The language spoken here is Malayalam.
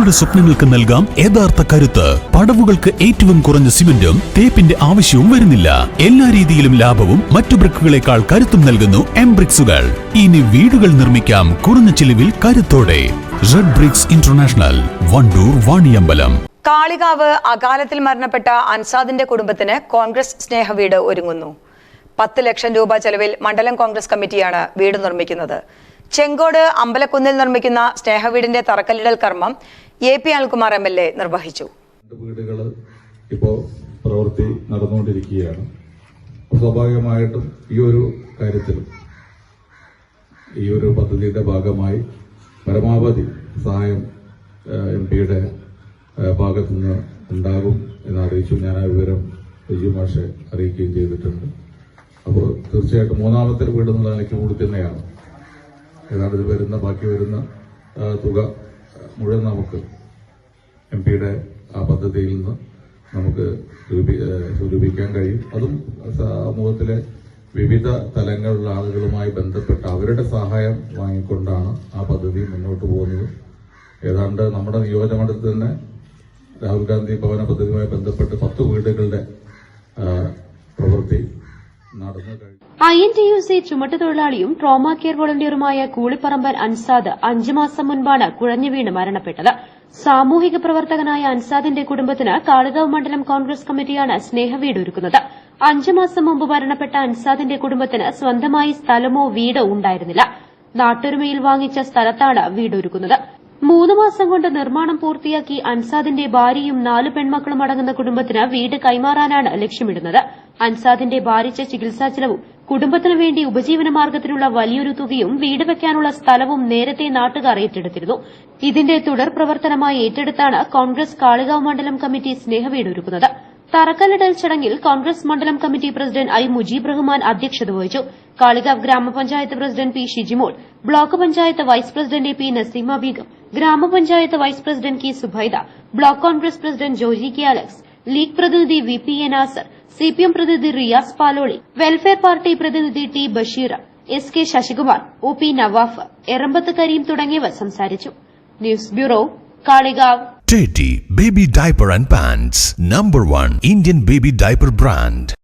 നിങ്ങളുടെ സ്വപ്നങ്ങൾക്ക് നൽകാം യഥാർത്ഥ കരുത്ത്. പടവുകൾക്ക് ഏറ്റവും കുറഞ്ഞ സിമന്റും തേപ്പിന്റെ ആവശ്യവും വരുന്നില്ല. എല്ലാ രീതിയിലും ലാഭവും മറ്റു ബ്രിക്കുകളെക്കാൾ കരുത്തും നൽകുന്നു എം ബ്രിക്സുകൾ ഇനി വീടുകൾ നിർമ്മിക്കാം കുറഞ്ഞ ചിലവിൽ കരുത്തോടെ. Red bricks international Wandoor Vaniyambalam. Kalikavu അകാലത്തിൽ മരണപ്പെട്ട അൻസാദിന്റെ കുടുംബത്തിന് കോൺഗ്രസ് സ്നേഹവീട് ഒരുങ്ങുന്നു. പത്ത് ലക്ഷം രൂപ ചെലവിൽ മണ്ഡലം കോൺഗ്രസ് കമ്മിറ്റിയാണ് വീട് നിർമ്മിക്കുന്നത്. ചെങ്കോട് അമ്പലക്കുന്നിൽ നിർമ്മിക്കുന്ന സ്നേഹവീടിന്റെ തറക്കല്ലിടൽ കർമ്മം A P Anilkumar M L A നിർവഹിച്ചു. വീടുകൾ ഇപ്പോൾ പ്രവൃത്തി നടന്നുകൊണ്ടിരിക്കുകയാണ്. സ്വാഭാവികമായിട്ടും ഈ ഒരു കാര്യത്തിലും ഈ ഒരു പദ്ധതിയുടെ ഭാഗമായി പരമാവധി സഹായം എം പിയുടെ ഭാഗത്തു നിന്ന് ഉണ്ടാകും എന്ന് അറിയിച്ചു. ഞാൻ ആ വിവരം രജി മാഷെ അറിയിക്കുകയും ചെയ്തിട്ടുണ്ട്. അപ്പോൾ തീർച്ചയായിട്ടും മൂന്നാമത്തെ വീട് എന്നുള്ള നിലയ്ക്ക് കൂടി തന്നെയാണ്. ഏതാണ്ട് ഇത് വരുന്ന ബാക്കി വരുന്ന തുക മുഴുവൻ നമുക്ക് എം പിയുടെ ആ പദ്ധതിയിൽ നിന്ന് നമുക്ക് സ്വരൂപിക്കാൻ കഴിയും. അതും സമൂഹത്തിലെ വിവിധ തലങ്ങളിലുള്ള ആളുകളുമായി ബന്ധപ്പെട്ട് അവരുടെ സഹായം വാങ്ങിക്കൊണ്ടാണ് ആ പദ്ധതി മുന്നോട്ട് പോകുന്നത്. ഏതാണ്ട് നമ്മുടെ നിയോജകമണ്ഡലത്തിൽ തന്നെ രാഹുൽ ഗാന്ധി ഭവന പദ്ധതിയുമായി ബന്ധപ്പെട്ട് പത്ത് വീടുകളുടെ ആ, പ്രവൃത്തി നടന്നു കഴിഞ്ഞു I N T U C ചുമട്ടുതൊഴിലാളിയും trauma care വോളണ്ടിയറുമായ കൂളിപ്പറമ്പൻ അൻസാദ് അഞ്ചു മാസം മുൻപാണ് കുഴഞ്ഞു വീണ് മരണപ്പെട്ടത്. സാമൂഹിക പ്രവർത്തകനായ അൻസാദിന്റെ കുടുംബത്തിന് കാളികാവ് മണ്ഡലം കോൺഗ്രസ് കമ്മിറ്റിയാണ് സ്നേഹവീട് ഒരുക്കുന്നത് അഞ്ചു മാസം മുമ്പ് മരണപ്പെട്ട അൻസാദിന്റെ കുടുംബത്തിന് സ്വന്തമായി സ്ഥലമോ വീടോ ഉണ്ടായിരുന്നില്ല. നാട്ടൊരുമയിൽ വാങ്ങിച്ച സ്ഥലത്താണ് വീടൊരുക്കുന്നത്. മൂന്ന് മാസം കൊണ്ട് നിർമ്മാണം പൂർത്തിയാക്കി അൻസാദിന്റെ ഭാര്യയും നാല് പെൺമക്കളും അടങ്ങുന്ന കുടുംബത്തിന് വീട് കൈമാറാനാണ് ലക്ഷ്യമിടുന്നത്. അൻസാദിന്റെ ഭാരിച്ച ചികിത്സാ ചെലവും കുടുംബത്തിനു വേണ്ടി ഉപജീവന മാർഗത്തിലുള്ള വലിയൊരു തുകയും വീട് വെക്കാനുള്ള സ്ഥലവും നേരത്തെ നാട്ടുകാർ ഏറ്റെടുത്തിരുന്നു. ഇതിന്റെ തുടർ പ്രവർത്തനമായി ഏറ്റെടുത്താണ് കോൺഗ്രസ് കാളികാവ് മണ്ഡലം കമ്മിറ്റി സ്നേഹവീട് ഒരുക്കുന്നത്. തറക്കല്ലിടൽ ചടങ്ങിൽ കോൺഗ്രസ് മണ്ഡലം committee president I Mujeeb Rahman അധ്യക്ഷത വഹിച്ചു. കാളികാവ് ഗ്രാമപഞ്ചായത്ത് president P Shijimol block panchayat vice president P Naseema Beegum ഗ്രാമപഞ്ചായത്ത് vice president K Subaida block Congress president Joji K Alex league പ്രതിനിധി V P A Nasar CPM പ്രതിനിധി റിയാസ് പാലോളി വെൽഫെയർ പാർട്ടി പ്രതിനിധി T Basheer S K Sasikumar O P Navaf Erambath Kareem തുടങ്ങിയവർ സംസാരിച്ചു. News bureau Kalikavu Teddy Baby Diaper and Pants Number one Indian baby diaper brand